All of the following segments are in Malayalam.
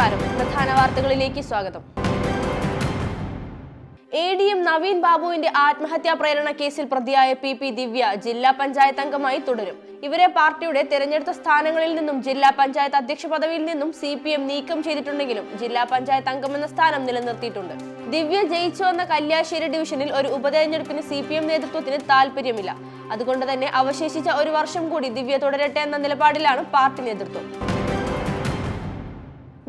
പ്രധാന വാർത്തകളിലേക്ക് സ്വാഗതം. എ ഡി എം നവീൻ ബാബുവിന്റെ ആത്മഹത്യാ പ്രേരണ കേസിൽ പ്രതിയായ പി പി ദിവ്യ ജില്ലാ പഞ്ചായത്ത് അംഗമായി തുടരും. ഇവരെ പാർട്ടിയുടെ തെരഞ്ഞെടുത്ത സ്ഥാനങ്ങളിൽ നിന്നും ജില്ലാ പഞ്ചായത്ത് അധ്യക്ഷ പദവിയിൽ നിന്നും സി പി എം നീക്കം ചെയ്തിട്ടുണ്ടെങ്കിലും ജില്ലാ പഞ്ചായത്ത് അംഗമെന്ന സ്ഥാനം നിലനിർത്തിയിട്ടുണ്ട്. ദിവ്യ ജയിച്ചു വന്ന കല്യാശ്ശേരി ഡിവിഷനിൽ ഒരു ഉപതെരഞ്ഞെടുപ്പിന് സി പി എം നേതൃത്വത്തിന് താല്പര്യമില്ല അതുകൊണ്ട് തന്നെ അവശേഷിച്ച ഒരു വർഷം കൂടി ദിവ്യ തുടരട്ടെ എന്ന നിലപാടിലാണ് പാർട്ടി നേതൃത്വം.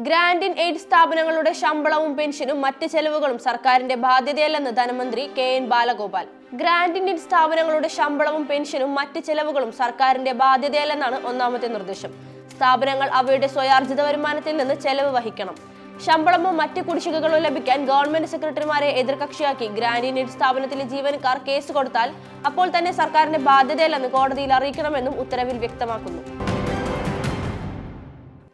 ഗ്രാൻഡ് ഇൻ എയ്ഡ് സ്ഥാപനങ്ങളുടെ ശമ്പളവും പെൻഷനും മറ്റ് ചെലവുകളും സർക്കാരിന്റെ ബാധ്യതയല്ലെന്ന് ധനമന്ത്രി K N Balagopal. Grant in aid സ്ഥാപനങ്ങളുടെ ശമ്പളവും പെൻഷനും മറ്റ് ചെലവുകളും സർക്കാരിന്റെ ബാധ്യതയല്ലെന്നാണ് ഒന്നാമത്തെ നിർദ്ദേശം. സ്ഥാപനങ്ങൾ അവയുടെ സ്വയാർജിത വരുമാനത്തിൽ നിന്ന് ചെലവ് വഹിക്കണം. ശമ്പളമോ മറ്റ് കുടിശ്ശികകളോ ലഭിക്കാൻ ഗവൺമെന്റ് സെക്രട്ടറിമാരെ എതിർകക്ഷിയാക്കി ഗ്രാൻഡ് ഇൻ എയ്ഡ് സ്ഥാപനത്തിലെ ജീവനക്കാർ കേസ് കൊടുത്താൽ അപ്പോൾ തന്നെ സർക്കാരിന്റെ ബാധ്യതയല്ലെന്ന് കോടതിയിൽ അറിയിക്കണമെന്നും ഉത്തരവിൽ വ്യക്തമാക്കുന്നു.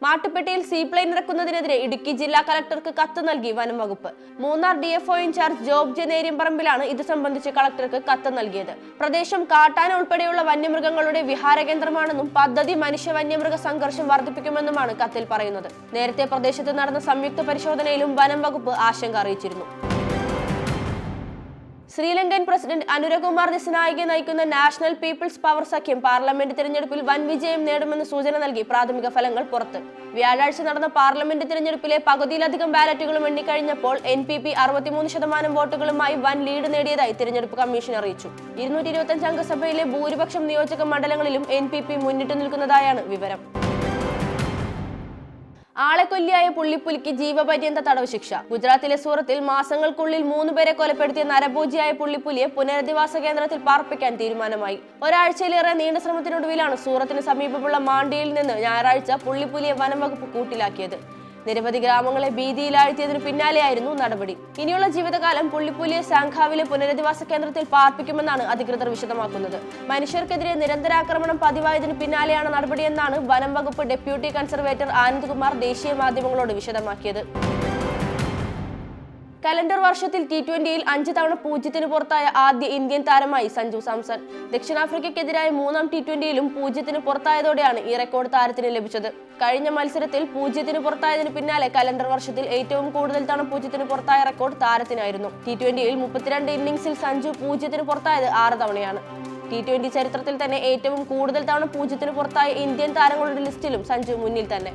മാട്ടുപ്പെട്ടിയിൽ സീപ്ലെയിൻ ഇറക്കുന്നതിനെതിരെ ഇടുക്കി ജില്ലാ കളക്ടർക്ക് കത്ത് നൽകി വനം വകുപ്പ്. മൂന്നാർ ഡിഎഫ്ഒ ഇൻചാർജ് ജോബ് ജനേരിയം പറമ്പിലാണ് ഇത് സംബന്ധിച്ച് കളക്ടർക്ക് കത്ത് നൽകിയത്. പ്രദേശം കാട്ടാന ഉൾപ്പെടെയുള്ള വന്യമൃഗങ്ങളുടെ വിഹാര കേന്ദ്രമാണെന്നും പദ്ധതി മനുഷ്യ വന്യമൃഗ സംഘർഷം വർദ്ധിപ്പിക്കുമെന്നുമാണ് കത്തിൽ പറയുന്നത്. നേരത്തെ പ്രദേശത്ത് നടന്ന സംയുക്ത പരിശോധനയിലും വനം വകുപ്പ് ആശങ്ക അറിയിച്ചിരുന്നു. ശ്രീലങ്കൻ പ്രസിഡന്റ് അനുരകുമാർ ദിസനായികെ നയിക്കുന്ന നാഷണൽ പീപ്പിൾസ് പവർ സഖ്യം പാർലമെന്റ് തിരഞ്ഞെടുപ്പിൽ വൻ വിജയം നേടുമെന്ന് സൂചന നൽകി പ്രാഥമിക ഫലങ്ങൾ പുറത്ത്. വ്യാഴാഴ്ച നടന്ന പാർലമെന്റ് തിരഞ്ഞെടുപ്പിലെ പകുതിയിലധികം ബാലറ്റുകളും എണ്ണിക്കഴിഞ്ഞപ്പോൾ എൻ പി പി അറുപത്തിമൂന്ന് ശതമാനം വോട്ടുകളുമായി വൻ ലീഡ് നേടിയതായി തിരഞ്ഞെടുപ്പ് കമ്മീഷൻ അറിയിച്ചു. ഇരുന്നൂറ്റി ഇരുപത്തഞ്ച് അംഗസഭയിലെ ഭൂരിപക്ഷം നിയോജക മണ്ഡലങ്ങളിലും എൻ പി പി മുന്നിട്ട് നിൽക്കുന്നതായാണ് വിവരം. ആളെക്കൊല്ലിയായ പുള്ളിപ്പുലിക്ക് ജീവപര്യന്ത തടവ് ശിക്ഷ. ഗുജറാത്തിലെ സൂറത്തിൽ മാസങ്ങൾക്കുള്ളിൽ മൂന്നുപേരെ കൊലപ്പെടുത്തിയ നരഭോജിയായ പുള്ളിപ്പുലിയെ പുനരധിവാസ കേന്ദ്രത്തിൽ പാർപ്പിക്കാൻ തീരുമാനമായി. ഒരാഴ്ചയിലേറെ നീണ്ട ശ്രമത്തിനൊടുവിലാണ് സൂറത്തിന് സമീപമുള്ള മാണ്ടിയിൽ നിന്ന് ഞായറാഴ്ച പുള്ളിപ്പുലിയെ വനം വകുപ്പ് കൂട്ടിലാക്കിയത്. നിരവധി ഗ്രാമങ്ങളെ ഭീതിയിലാഴ്ത്തിയതിനു പിന്നാലെയായിരുന്നു നടപടി. ഇനിയുള്ള ജീവിതകാലം പുള്ളിപ്പുലിയെ സാങ്ഖാവിലെ പുനരധിവാസ കേന്ദ്രത്തിൽ പാർപ്പിക്കുമെന്നാണ് അധികൃതർ വിശദമാക്കുന്നത്. മനുഷ്യർക്കെതിരെ നിരന്തരാക്രമണം പതിവായതിനു പിന്നാലെയാണ് നടപടിയെന്നാണ് വനം വകുപ്പ് ഡെപ്യൂട്ടി കൺസർവേറ്റർ ആനന്ദ് കുമാർ ദേശീയ മാധ്യമങ്ങളോട് വിശദമാക്കിയത്. കലണ്ടർ വർഷത്തിൽ ടി ട്വന്റിയിൽ അഞ്ച് തവണ പൂജ്യത്തിന് പുറത്തായ ആദ്യ ഇന്ത്യൻ താരമായി സഞ്ജു സാംസൺ. ദക്ഷിണാഫ്രിക്കയ്ക്കെതിരായ മൂന്നാം ടി ട്വന്റിയിലും പൂജ്യത്തിന് പുറത്തായതോടെയാണ് ഈ റെക്കോർഡ് താരത്തിന് ലഭിച്ചത്. കഴിഞ്ഞ മത്സരത്തിൽ പൂജ്യത്തിന് പുറത്തായതിനു പിന്നാലെ കലണ്ടർ വർഷത്തിൽ ഏറ്റവും കൂടുതൽ തവണ പൂജ്യത്തിന് പുറത്തായ റെക്കോർഡ് താരത്തിനായിരുന്നു. ടി ട്വന്റിയിൽ മുപ്പത്തിരണ്ട് ഇന്നിംഗ്സിൽ സഞ്ജു പൂജ്യത്തിന് പുറത്തായത് ആറ് തവണയാണ്. ടി ട്വന്റി ചരിത്രത്തിൽ തന്നെ ഏറ്റവും കൂടുതൽ തവണ പൂജ്യത്തിന് പുറത്തായ ഇന്ത്യൻ താരങ്ങളുടെ ലിസ്റ്റിലും സഞ്ജു മുന്നിൽ തന്നെ.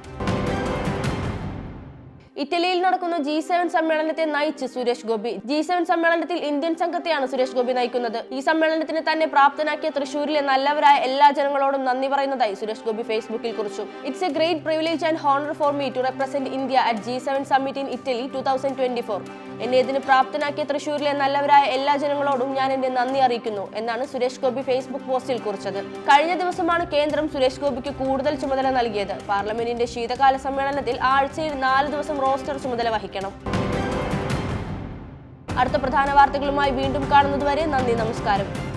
ഇറ്റലിയിൽ നടക്കുന്ന ജി സെവൻ സമ്മേളനത്തെ നയിച്ച് സുരേഷ് ഗോപി. ജി സെവൻ സമ്മേളനത്തിൽ ഇന്ത്യൻ സംഘത്തെയാണ് സുരേഷ് ഗോപി നയിക്കുന്നത്. ഈ സമ്മേളനത്തിന് തന്നെ പ്രാപ്തനാക്കിയ തൃശൂരിലെ നല്ലവരായ എല്ലാ ജനങ്ങളോടും നന്ദി പറയുന്നതായി സുരേഷ് ഗോപി ഫേസ്ബുക്കിൽ കുറിച്ചു. It's a great privilege and honour for me to represent India at G seven summit in Italy two thousand twenty four എന്നെ ഇതിന് പ്രാപ്തനാക്കിയ തൃശൂരിലെ നല്ലവരായ എല്ലാ ജനങ്ങളോടും ഞാൻ എന്റെ നന്ദി അറിയിക്കുന്നു എന്നാണ് സുരേഷ് ഗോപി ഫേസ്ബുക്ക് പോസ്റ്റിൽ കുറിച്ചത്. കഴിഞ്ഞ ദിവസമാണ് കേന്ദ്രം സുരേഷ് ഗോപിക്ക് കൂടുതൽ ചുമതല നൽകിയത്. പാർലമെന്റിന്റെ ശീതകാല സമ്മേളനത്തിൽ ആഴ്ചയിൽ നാല് ദിവസം റോസ്റ്റർ ചുമതല വഹിക്കണം. അടുത്ത പ്രധാന വാർത്തകളുമായി വീണ്ടും കാണുന്നതുവരെ നന്ദി നമസ്കാരം.